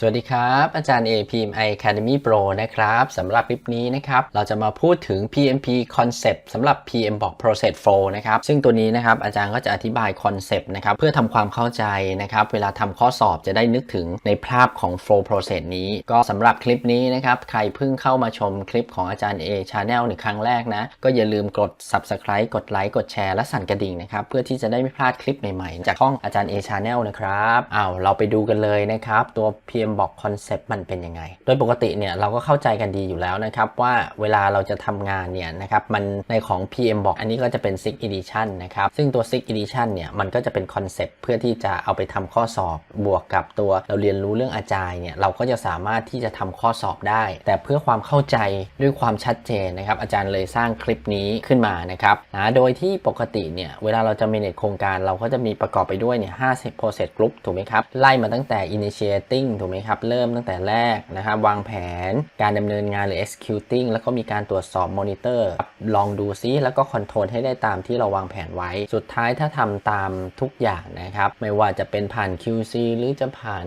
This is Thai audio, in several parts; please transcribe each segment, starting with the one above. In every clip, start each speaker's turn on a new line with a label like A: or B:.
A: สวัสดีครับ อาจารย์ A PMI Academy Pro นะครับสำหรับคลิปนี้นะครับ เราจะมาพูดถึง PMP Concept สำหรับ PM บอก Process Flow นะครับ ซึ่งตัวนี้นะครับ อาจารย์ก็จะอธิบาย Concept นะครับ เพื่อทำความเข้าใจนะครับ เวลาทำข้อสอบจะได้นึกถึงในภาพของ Flow Process นี้ ก็สำหรับคลิปนี้นะครับ ใครเพิ่งเข้ามาชมคลิปของอาจารย์ A Channel ในครั้งแรกนะ ก็อย่าลืมกด Subscribe กดไลค์กดแชร์และสั่นกระดิ่งนะครับ เพื่อที่จะได้ไม่พลาดคลิปใหม่ๆ จากช่องอาจารย์ A Channel นะครับอ้าวเราไปดูกันเลยนะครับตัว PM บอก Concept มันเป็นยังไง โดยปกติเนี่ยเราก็เข้าใจกันดีอยู่แล้วนะครับว่าเวลาเราจะทำงานเนี่ยนะครับมันในของ PM บอกอันนี้ก็จะเป็น Six Edition นะครับซึ่งตัว Six Edition เนี่ยมันก็จะเป็นคอนเซปต์เพื่อที่จะเอาไปทำข้อสอบบวกกับตัวเราเรียนรู้เรื่องอาจารย์เนี่ยเราก็จะสามารถที่จะทำข้อสอบได้ แต่เพื่อความเข้าใจด้วยความชัดเจนนะครับอาจารย์เลยสร้างคลิปนี้ขึ้นมานะครับนะโดยที่ปกติเนี่ยเวลาเราจะ manage โครงการเราก็จะมีประกอบไปด้วยเนี่ย50 process group ถูกไหมครับไล่มาตั้งแต่ initiating ถูกไหมครับ เริ่มตั้งแต่แรกนะครับ วางแผนการดำเนินงานหรือ executing แล้วก็มีการตรวจสอบ monitor ลองดูซิแล้วก็ control ให้ได้ตามที่เราวางแผนไว้ สุดท้ายถ้าทำตามทุกอย่างนะครับ ไม่ว่าจะเป็นผ่าน QC หรือจะผ่าน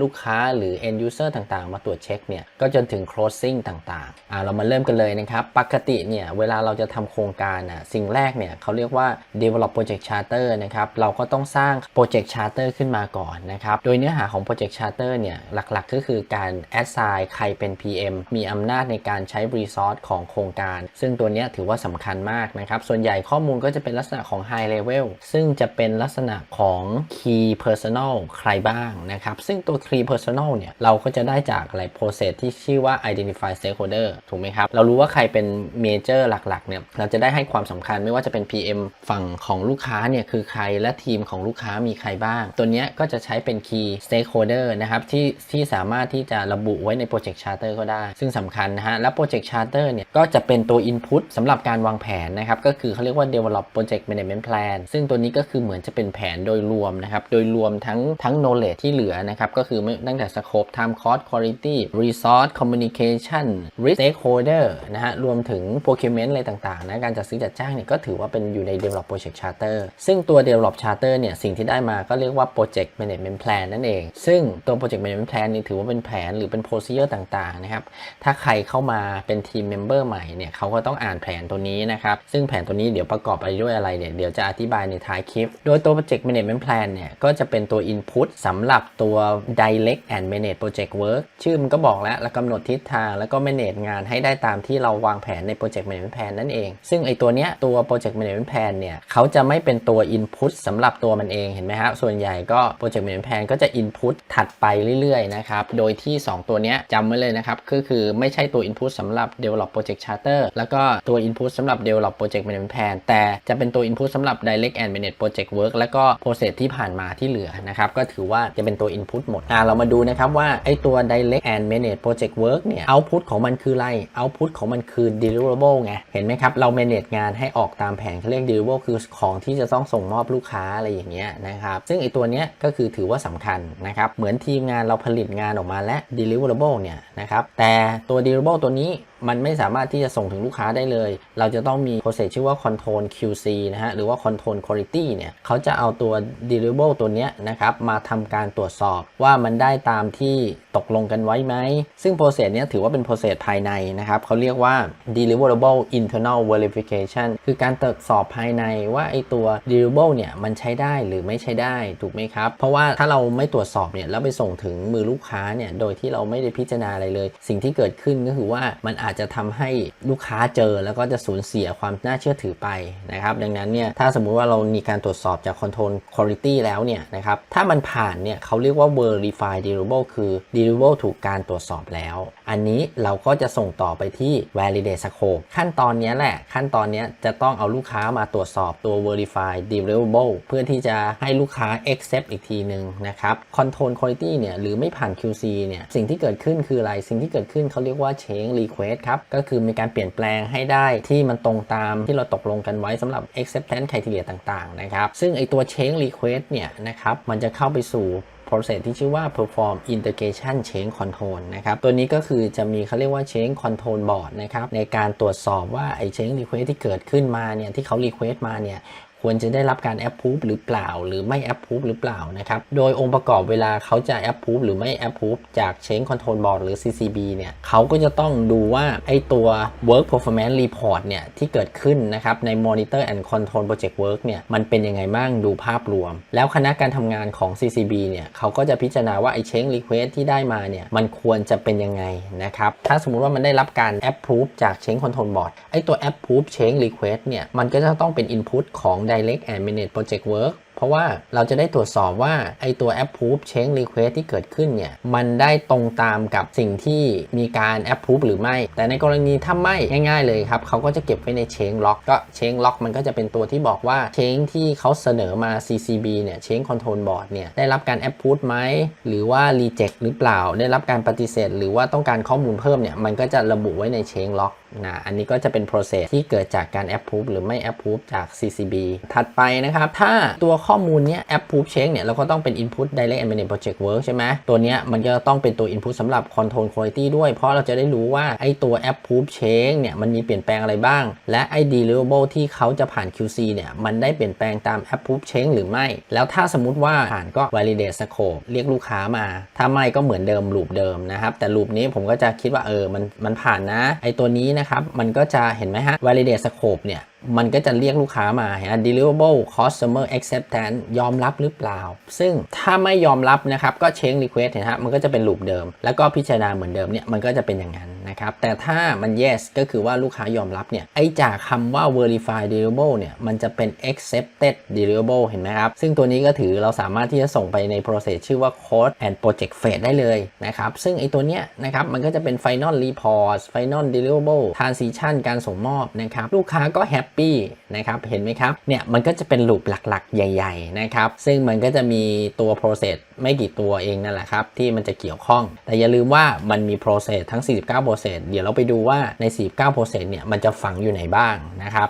A: ลูกค้าหรือ end user ต่างๆ มาตรวจเช็คเนี่ยก็จนถึง closing ต่างๆอ่าเรามาเริ่มกันเลยนะครับปกติเนี่ยเวลาเราจะทำโครงการอะสิ่งแรกเนี่ยเขาเรียกว่า develop project charter นะครับเราก็ต้องสร้าง project charter ขึ้นมาก่อนนะครับโดยเนื้อหาของ project charter เนี่ยหลักๆ ก็คือการ assign ใครเป็น PM มีอำนาจในการใช้ resource ของโครงการ ซึ่งตัวเนี้ยถือว่าสำคัญมากนะครับ ส่วนใหญ่ข้อมูลก็จะเป็นลักษณะของ high level ซึ่งจะเป็นลักษณะของ key personal ใครบ้างนะครับ ซึ่งตัว key personal เนี่ยเราก็จะได้จากอะไร process ที่ชื่อว่า identify stakeholder ถูกไหมครับ เรารู้ว่าใครเป็น major หลักๆเนี่ยเราจะได้ให้ความสำคัญไม่ว่าจะเป็น PM ฝั่งของลูกค้าเนี่ยคือใครและทีมของลูกค้ามีใครบ้าง ตัวเนี้ยก็จะใช้เป็น key stakeholder นะครับที่ที่สามารถที่จะระบุไว้ใน project charter ก็ได้ ซึ่งสำคัญนะฮะและ project charter เนี่ยก็จะเป็นตัว input สำหรับการวางแผนนะครับก็คือเขาเรียกว่า develop project management plan ซึ่งตัวนี้ก็คือเหมือนจะเป็นแผนโดยรวมนะครับโดยรวมทั้งทั้ง knowledge ที่เหลือนะครับก็คือตั้งแต่ scope time cost quality resource communication risk stakeholder นะฮะรวมถึง procurement อะไรต่างๆนะการจัดซื้อจัดจ้างเนี่ยก็ถือว่าเป็นอยู่ใน develop project charter ซึ่งตัว develop charter เนี่ยสิ่งที่ได้มาก็เรียกว่า project management plan นั่นเอง ซึ่งตัว project management plan นี่ถือว่าเป็นแผนหรือเป็น procedure ต่างๆนะครับถ้าใครเข้ามาเป็นทีมเมมเบอร์ใหม่เนี่ยเขาก็ต้องอ่านแผนนตัวนี้นะครับ ซึ่งแผนตัวนี้เดี๋ยวประกอบไปด้วยอะไรเนี่ย เดี๋ยวจะอธิบายในท้ายคลิป โดยตัว project management plan เนี่ย ก็จะเป็นตัว input สำหรับตัว direct and manage project work ชื่อมันก็บอกแล้วแล้วกำหนดทิศทาง แล้วก็ manage งานให้ได้ตามที่เราวางแผนใน project management plan นั่นเอง ซึ่งไอตัวเนี้ยตัว project management plan เนี่ยเขาจะไม่เป็นตัว input สำหรับตัวมันเองเห็นไหมครับส่วนใหญ่ก็ project management plan ก็จะ input ถัดไปเรื่อยๆนะครับโดยที่ 2 ตัวเนี้ยจำไว้เลยนะครับก็คือไม่ใช่ตัว input สำหรับ develop project charter แล้วก็ตัว input สำหรับ develop project management plan แต่จะเป็นตัว input สำหรับ direct and manage project work แล้วก็ process ที่ผ่านมาที่เหลือนะครับ ก็ถือว่าจะเป็นตัว input หมดอ่าเรามาดูนะครับว่าไอตัว direct and manage project work เนี่ย output ของมันคืออะไร output ของมันคือ deliverable ไง เห็นไหมครับ เรา manage งานให้ออกตามแผนเขาเรียก deliverable คือของที่จะต้องส่งมอบลูกค้าอะไรอย่างเงี้ยนะครับ ซึ่งไอตัวเนี้ยก็คือถือว่าสำคัญนะครับ เหมือนทีมงานเราผลิตงานออกมาและ deliverable เนี่ยนะครับ แต่ตัว deliverable ตัวนี้ มันไม่สามารถที่จะส่งถึงลูกค้าได้เลย เราจะต้องมี process ชื่อว่า control QC นะฮะ หรือว่า control quality เนี่ย เขาจะเอาตัว deliverable ตัวเนี้ยนะครับ มาทำการตรวจสอบว่ามันได้ตามที่ตกลงกันไว้ไหม ซึ่ง process เนี้ยถือว่าเป็น process ภายในนะครับ เขาเรียกว่า deliverable internal verification คือการตรวจสอบภายในว่าไอตัว deliverable เนี่ย มันใช้ได้หรือไม่ใช้ได้ ถูกไหมครับ เพราะว่าถ้าเราไม่ตรวจสอบเนี่ย แล้วไปส่งถึงมือลูกค้าเนี่ย โดยที่เราไม่ได้พิจารณาอะไรเลย สิ่งที่เกิดขึ้นก็คือว่ามันอาจจะทำให้ลูกค้าเจอแล้วก็จะสูญเสียความน่าเชื่อถือไปนะครับดังนั้นเนี่ยถ้าสมมุติว่าเรามีการตรวจสอบจาก control quality แล้วเนี่ยนะครับถ้ามันผ่านเนี่ยเขาเรียกว่า verify deliverable คือ deliverable ถูกการตรวจสอบแล้ว อันนี้เราก็จะส่งต่อไปที่ validate scope ขั้นตอนนี้แหละขั้นตอนนี้จะต้องเอาลูกค้ามาตรวจสอบตัว verify deliverable เพื่อที่จะให้ลูกค้า accept อีกทีหนึ่งนะครับ control quality เนี่ยหรือไม่ผ่าน QC เนี่ยสิ่งที่เกิดขึ้นคืออะไรสิ่งที่เกิดขึ้นเขาเรียกว่า change request ครับ ก็คือมีการเปลี่ยนแปลงให้ได้ที่มันตรงตามที่เราตกลงกันไว้สำหรับ acceptance criteria ต่างๆ นะครับ ซึ่งไอตัว change request เนี่ยนะครับ มันจะเข้าไปสู่ process ที่ชื่อว่า perform integration change control นะครับ ตัวนี้ก็คือจะมีเขาเรียกว่า change control board นะครับ ในการตรวจสอบว่าไอ้ change request ที่เกิดขึ้นมาเนี่ย ที่เขา request มาเนี่ย ควรจะได้รับการ approve หรือเปล่า หรือไม่ approve หรือเปล่านะครับ โดยองค์ประกอบเวลาเขาจะ approve หรือไม่ approve จาก Change Control Board หรือ CCB เนี่ยเขาก็จะต้องดูว่าไอตัว work performance report เนี่ยที่เกิดขึ้นนะครับใน monitor and control project work เนี่ยมันเป็นยังไงบ้างดูภาพรวม แล้วคณะการทำงานของ CCB เนี่ยเขาก็จะพิจารณาว่าไอ change request ที่ได้มาเนี่ยมันควรจะเป็นยังไงนะครับถ้าสมมุติว่ามันได้รับการ approve จาก change control board ไอตัว approve change request เนี่ยมันก็จะต้องเป็น input ของ direct and manage project work เพราะว่าเราจะได้ตรวจสอบว่าไอตัว approve change request ที่เกิดขึ้นเนี่ย มันได้ตรงตามกับสิ่งที่มีการ approve หรือไม่ แต่ในกรณีถ้าไม่ง่ายๆเลยครับ เขาก็จะเก็บไว้ใน change log ก็ change log มันก็จะเป็นตัวที่บอกว่า change ที่เขาเสนอมา CCB เนี่ย change control board เนี่ย ได้รับการ approve ไหม หรือว่า reject หรือเปล่า ได้รับการปฏิเสธ หรือว่าต้องการข้อมูลเพิ่มเนี่ย มันก็จะระบุไว้ใน change log นะอันนี้ก็จะเป็น process ที่เกิดจากการ approve หรือไม่ approve จาก CCB ถัดไปนะครับ ถ้าตัวข้อมูลเนี้ย approve change เนี่ยเราก็ต้องเป็น input direct and manage project work ใช่ไหมตัวเนี้ยมันก็ต้องเป็นตัว input สำหรับ control quality ด้วย เพราะเราจะได้รู้ว่าไอ้ตัว approve change เนี่ยมันมีเปลี่ยนแปลงอะไรบ้าง และไอ้ deliverable ที่เขาจะผ่าน QC เนี่ยมันได้เปลี่ยนแปลงตาม approve change หรือไม่ แล้วถ้าสมมติว่าผ่านก็ validate scope เรียกลูกค้ามา ถ้าไม่ก็เหมือนเดิมลูปเดิมนะครับแต่ลูปนี้ผมก็จะคิดว่าเออมันมันผ่านนะไอ้ตัวนี้นะครับมันก็จะเห็นไหมฮะ validate scope เนี่ยมันก็จะเรียกลูกค้ามาเห็น deliverable customer acceptance ยอมรับหรือเปล่า ซึ่งถ้าไม่ยอมรับนะครับก็ change request เห็นฮะมันก็จะเป็นลูปเดิม แล้วก็พิจารณาเหมือนเดิมเนี่ยมันก็จะเป็นอย่างนั้นนะครับ แต่ถ้ามัน yes ก็คือว่าลูกค้ายอมรับเนี่ย ไอจากคำว่า verify deliverable เนี่ย มันจะเป็น accepted deliverable เห็นไหมครับ ซึ่งตัวนี้ก็ถือเราสามารถที่จะส่งไปใน process ชื่อว่า code and project phase ได้เลยนะครับ ซึ่งไอตัวเนี้ยนะครับ มันก็จะเป็น final report final deliverable transition การส่งมอบนะครับ ลูกค้าก็ happy นะครับ เห็นไหมครับ เนี่ย มันก็จะเป็นลูปหลักๆ ใหญ่ๆ นะครับ ซึ่งมันก็จะมีตัว process ไม่กี่ตัวเองนั่นแหละครับ ที่มันจะเกี่ยวข้อง แต่อย่าลืมว่ามันมี process ทั้ง 49 process เดี๋ยวเราไปดูว่าใน 49 process เนี่ยมันจะฝังอยู่ไหนบ้างนะครับ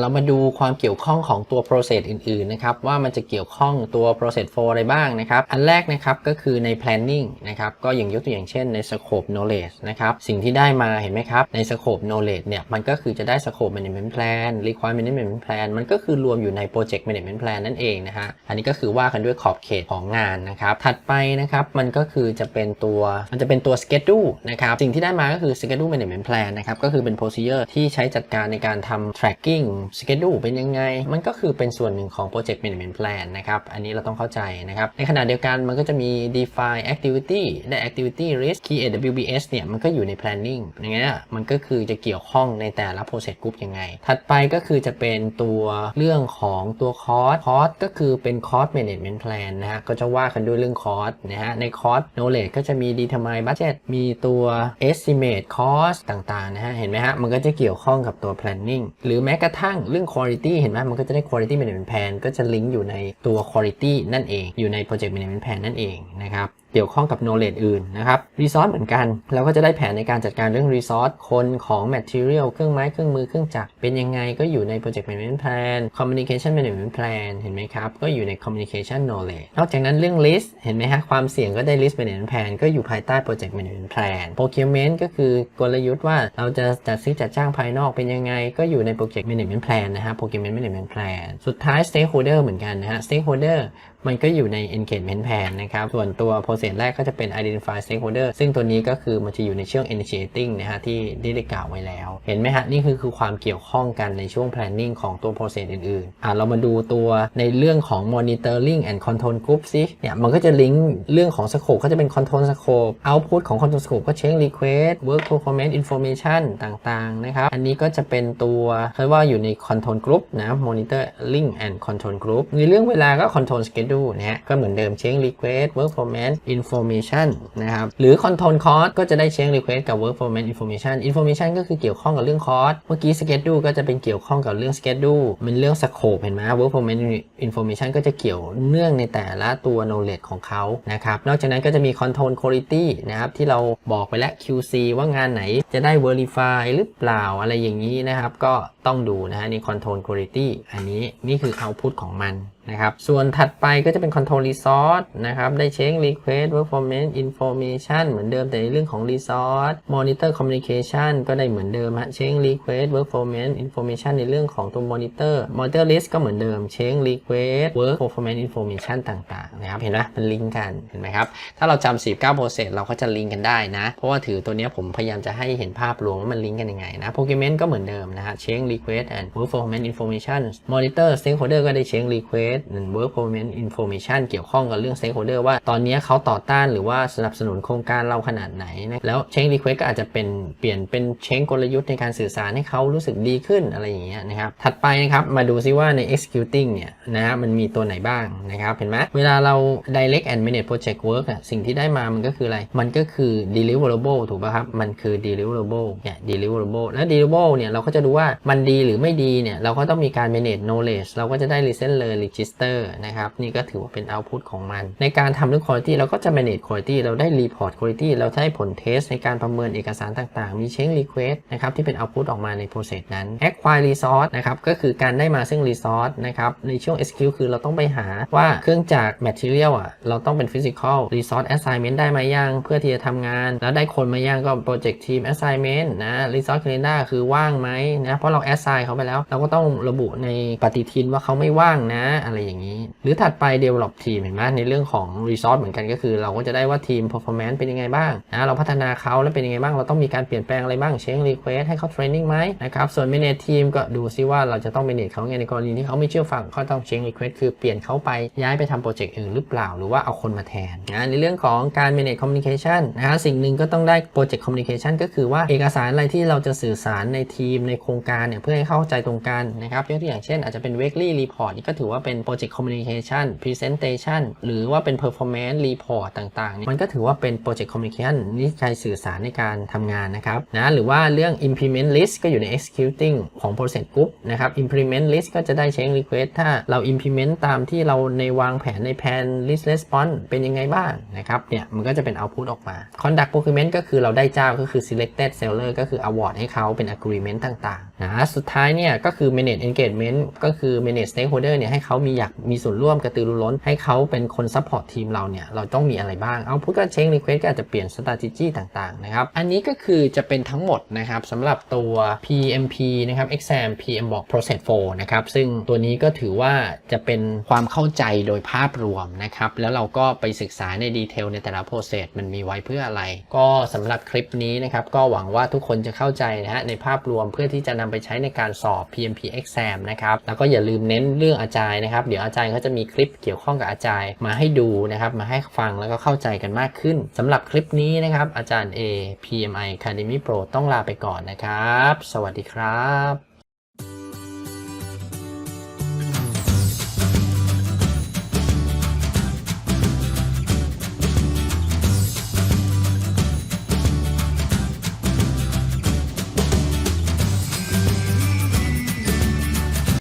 A: เรามาดูความเกี่ยวข้องของตัว process อื่นๆนะครับว่ามันจะเกี่ยวข้องตัว process flow อะไรบ้างนะครับ อันแรกนะครับก็คือใน planning นะครับก็อย่างยกตัวอย่างเช่นใน scope knowledge นะครับสิ่งที่ได้มาเห็นไหมครับใน scope knowledge เนี่ยมันก็คือจะได้ scope management plan requirement management plan มันก็คือรวมอยู่ใน project management plan นั่นเองนะฮะอันนี้ก็คือว่ากันด้วยขอบเขตของงานนะครับถัดไปนะครับมันก็คือจะเป็นตัวมันจะเป็นตัว schedule นะครับสิ่งที่ได้มาก็คือ schedule management plan นะครับก็คือเป็น procedure ที่ใช้จัดการในการทำ tracking schedule เป็นยังไง มันก็คือเป็นส่วนหนึ่งของ project management plan นะครับ อันนี้เราต้องเข้าใจนะครับ ในขณะเดียวกันมันก็จะมี define activity และ activity list create WBS เนี่ยมันก็อยู่ใน planning อย่างเงี้ยมันก็คือจะเกี่ยวข้องในแต่ละ process group ยังไง ถัดไปก็คือจะเป็นตัวเรื่องของตัว cost cost ก็คือเป็น cost management plan นะฮะ ก็จะว่ากันด้วยเรื่อง cost นะฮะ ใน cost knowledge ก็จะมี determine budget มีตัว estimate cost ต่างๆนะฮะ เห็นไหมฮะ มันก็จะเกี่ยวข้องกับตัว planning หรือแม้กระทั่งข้างเรื่องคุณภาพเห็นไหมมันก็จะได้คุณภาพ management plan ก็จะลิงก์อยู่ในตัวคุณภาพนั่นเอง อยู่ในโปรเจกต์ในหน่วยแพ plan นั่นเองนะครับ เกี่ยวข้องกับ knowledge อื่นนะครับ resource เหมือนกัน เราก็จะได้แผนในการจัดการเรื่อง resource คนของ material เครื่องไม้เครื่องมือเครื่องจักรเป็นยังไงก็อยู่ใน project management plan communication management plan เห็นไหมครับ ก็อยู่ใน communication knowledge นอกจากนั้นเรื่อง list เห็นไหมฮะความเสี่ยงก็ได้ list management plan ก็อยู่ภายใต้ project management plan procurement ก็คือกลยุทธ์ว่าเราจะจัดซื้อจัดจ้างภายนอกเป็นยังไง ก็อยู่ใน project management plan นะฮะ procurement management plan สุดท้าย stakeholder เหมือนกันนะฮะ stakeholder มันก็อยู่ใน engagement plan นะครับ ส่วนตัว process แรกก็จะเป็น identify stakeholder ซึ่งตัวนี้ก็คือมันจะอยู่ในช่วง initiating นะฮะที่ได้กล่าวไว้แล้ว เห็นไหมฮะ นี่คือคือความเกี่ยวข้องกันในช่วง planning ของตัว process อื่น ๆ อะ เรามาดูตัวในเรื่องของ monitoring and control group สิเนี่ยมันก็จะลิงก์เรื่องของ scope ก็จะเป็น control scope output ของ control scope ก็ change request work performance information ต่างๆนะครับ อันนี้ก็จะเป็นตัวเรียกว่าอยู่ใน control group นะ monitoring and control group ในเรื่องเวลาก็ control schedule ูนะฮะ ก็เหมือนเดิมเช็ค request work performance information นะครับ หรือ control cost ก็จะได้เช็ค request กับ work performance information information ก็คือเกี่ยวข้องกับเรื่อง cost เมื่อกี้ schedule ก็จะเป็นเกี่ยวข้องกับเรื่อง schedule เป็นเรื่อง scope เห็นไหม work performance information ก็จะเกี่ยวเนื่องในแต่ละตัว knowledge ของเขานะครับ นอกจากนั้นก็จะมี control quality นะครับ ที่เราบอกไปแล้ว QC ว่างานไหนจะได้ verify หรือเปล่าอะไรอย่างนี้นะครับ ก็ต้องดูนะฮะใน control quality อันนี้นี่คือ output ของมัน นะครับ ส่วนถัดไปก็จะเป็น control resource นะครับ ได้ change request performance information เหมือนเดิมแต่ในเรื่องของ resource monitor communication ก็ได้เหมือนเดิมฮะ change request performance information ในเรื่องของตัว monitor monitor list ก็เหมือนเดิม change request work performance information ต่างๆ นะครับ เห็นไหมมันลิงก์กัน เห็นไหมครับ ถ้าเราจำ49 process เราก็จะลิงก์กันได้นะ เพราะว่าถือตัวนี้ผมพยายามจะให้เห็นภาพรวมว่ามันลิงก์กันยังไงนะ Pokemon ก็เหมือนเดิมนะฮะ change request and work performance information monitor stakeholder ก็ได้ change request and work performance information เกี่ยวข้องกับเรื่อง stakeholder ว่าตอนนี้เขาต่อต้านหรือว่าสนับสนุนโครงการเราขนาดไหนนะแล้ว change request ก็อาจจะเป็นเปลี่ยนเป็น change กลยุทธ์ในการสื่อสารให้เขารู้สึกดีขึ้นอะไรอย่างเงี้ยนะครับถัดไปนะครับมาดูซิว่าใน executing เนี่ยนะฮะมันมีตัวไหนบ้างนะครับเห็นไหมเวลาเรา direct and manage project work อะสิ่งที่ได้มามันก็คืออะไร มันก็คือ deliverable ถูกป่ะครับ มันคือ deliverable เนี่ย deliverable และ deliverable เนี่ยเราก็จะดูว่ามันดีหรือไม่ดีเนี่ยเราก็ต้องมีการ manage knowledge เราก็จะได้ listen learn register นะครับ นี่ก็ถือว่าเป็น output ของมัน ในการทำเรื่อง quality เราก็จะ manage quality เราได้ report quality เราได้ผล test ในการประเมินเอกสารต่างๆ มี change request นะครับ ที่เป็น output ออกมาใน process นั้น acquire resource นะครับ ก็คือการได้มาซึ่ง resource นะครับ ในช่วง SQ คือเราต้องไปหาว่าเครื่องจักร material อะ เราต้องเป็น physical resource assignment ได้มายัง เพื่อที่จะทำงาน แล้วได้คนมายังก็ project team assignment นะ resource calendar คือว่างไหมนะ เพราะเรา assign เขาไปแล้ว เราก็ต้องระบุในปฏิทินว่าเขาไม่ว่างนะอะไรอย่างนี้ หรือถัดไป develop team เห็นไหมในเรื่องของ resource เหมือนกันก็คือ เราก็จะได้ว่าทีม performance เป็นยังไงบ้างนะเราพัฒนาเขาแล้วเป็นยังไงบ้าง เราต้องมีการเปลี่ยนแปลงอะไรบ้าง change request ให้เขา training ไหมนะครับส่วน manage team ก็ดูซิว่าเราจะต้อง manage เขาไงในกรณีที่เขาไม่เชื่อฟังก็ต้อง change request คือเปลี่ยนเขาไปย้ายไปทำโปรเจกต์อื่นหรือเปล่า หรือว่าเอาคนมาแทนนะในเรื่องของการ manage communication นะฮะสิ่งหนึ่งก็ต้องได้ project communication ก็คือว่าเอกสารอะไรที่เราจะสื่อสารในทีมในโครงการเนี่ยเพื่อให้เข้าใจตรงกันนะครับยกตัวอย่างเช่นอาจจะเป็น weekly report นี่ก็ถือว่าเป็น project communication presentation หรือว่าเป็น performance report ต่างๆ มันก็ถือว่าเป็น project communication นี่ใช้สื่อสารในการทำงานนะครับนะหรือว่าเรื่อง implement list ก็อยู่ใน executing ของ process group นะครับ implement list ก็จะได้ change request ถ้าเรา implement ตามที่เราในวางแผนในแผน list response เป็นยังไงบ้างนะครับเนี่ยมันก็จะเป็น output ออกมา conduct procurement ก็คือเราได้เจ้าก็คือ selected seller ก็คือ award ให้เขาเป็น agreement ต่างๆนะสุดท้ายเนี่ยก็คือ manage engagement ก็คือ manage stakeholder เนี่ยให้เขามีอยากมีส่วนร่วมกระตือรือร้น ให้เขาเป็นคน support ทีมเราเนี่ยเราต้องมีอะไรบ้าง output ก็ change request ก็อาจจะเปลี่ยน strategy ต่างๆนะครับอันนี้ก็คือจะเป็นทั้งหมดนะครับสำหรับตัว PMP นะครับ exam PM บอก process 4นะครับซึ่งตัวนี้ก็ถือว่าจะเป็นความเข้าใจโดยภาพรวมนะครับแล้วเราก็ไปศึกษาในดีเทลในแต่ละ process มันมีไว้เพื่ออะไร ก็สำหรับคลิปนี้นะครับก็หวังว่าทุกคนจะเข้าใจนะฮะในภาพรวมเพื่อที่จะนำไปใช้ในการสอบ PMP exam นะครับแล้วก็อย่าลืมเน้นเรื่องอาจารย์นะครับเดี๋ยวอาจารย์เขาจะมีคลิปเกี่ยวข้องกับอาจารย์มาให้ดูนะครับ มาให้ฟังแล้วก็เข้าใจกันมากขึ้นสำหรับคลิปนี้นะครับ อาจารย์ A PMI Academy Pro ต้องลาไปก่อนนะครับ สวัสดีครับ